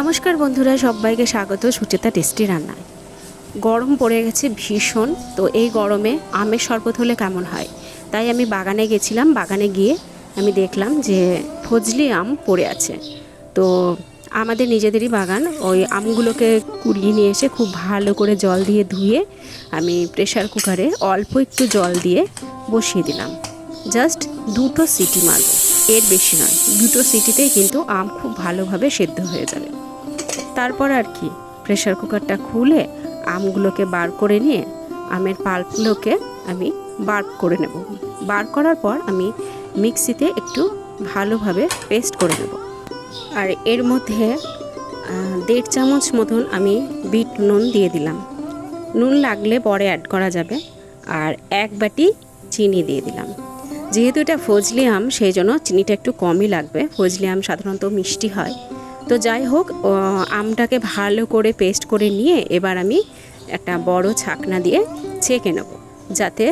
নমস্কার বন্ধুরা, সবাইকে স্বাগত সুচেতা টেস্টি রান্নায়। গরম পড়ে গেছে ভীষণ, তো এই গরমে আমের শরবত হলে কেমন হয়? তাই আমি বাগানে গেছিলাম, বাগানে গিয়ে আমি দেখলাম যে ফজলি আম পড়ে আছে। তো আমাদের নিজেদেরই বাগান, ওই আমগুলোকে কুড়িয়ে নিয়ে এসে খুব ভালো করে জল দিয়ে ধুয়ে আমি প্রেশার কুকারে অল্প একটু জল দিয়ে বসিয়ে দিলাম। জাস্ট দুটো সিটি মারব। এর বেশি নয়। দুটো সিটিতেই কিন্তু আম খুব ভালোভাবে সেদ্ধ হয়ে যাবে। তারপর আর কি? প্রেশার কুকারটা খুলে আমগুলোকে বার করে নিয়ে আমের পাল্পগুলোকে আমি বার করে নেব। বার করার পর আমি মিক্সিতে একটু ভালোভাবে পেস্ট করে নেব। আর এর মধ্যে দেড় চামচ মতন আমি বিট নুন দিয়ে দিলাম। নুন লাগলে পরে অ্যাড করা যাবে। আর এক বাটি চিনি দিয়ে দিলাম। যেহেতু এটা ফজলি আম, সেই জন্য চিনিটা একটু কমই লাগবে। ফজলি আম সাধারণত মিষ্টি হয়। তো যাই হোক আমটাকে ভালো করে পেস্ট করে নিয়ে এবার আমি একটা বড় ছাকনা দিয়ে ছেঁকে নেব। যাতে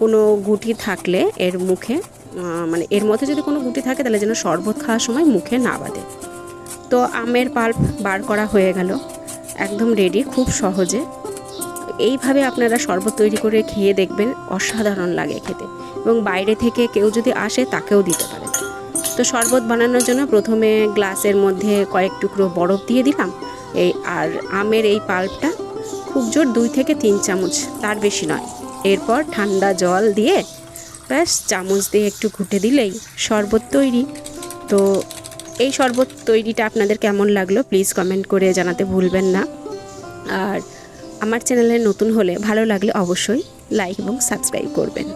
কোনো গুটি থাকলে এর মুখে মানে এর মধ্যে যদি কোনো গুটি থাকে তাহলে যেন শরবত খাওয়ার সময় মুখে না বাঁধে। তো আমের পাল্প বার করা হয়ে গেল। একদম রেডি খুব সহজে। এইভাবে আপনারা শরবত তৈরি করে খেয়ে দেখবেন অসাধারণ লাগে খেতে এবং বাইরে থেকে কেউ যদি আসে তাকেও দিতে পারেন। তো শরবত বানানোর জন্য প্রথমে গ্লাসের মধ্যে কয়েক টুকরো বরফ দিয়ে দিলাম। এই আর আমের এই পাল্পটা খুব জোর দুই থেকে তিন চামচ, তার বেশি নয়। এরপর ঠান্ডা জল দিয়ে ব্যাস চামচ দিয়ে একটু ঘুটে দিলেই শরবত তৈরি। তো এই শরবত তৈরিটা আপনাদের কেমন লাগল প্লিজ কমেন্ট করে জানাতে ভুলবেন না। আর আমার চ্যানেলে নতুন হলে ভালো লাগলে অবশ্যই লাইক এবং সাবস্ক্রাইব করবেন।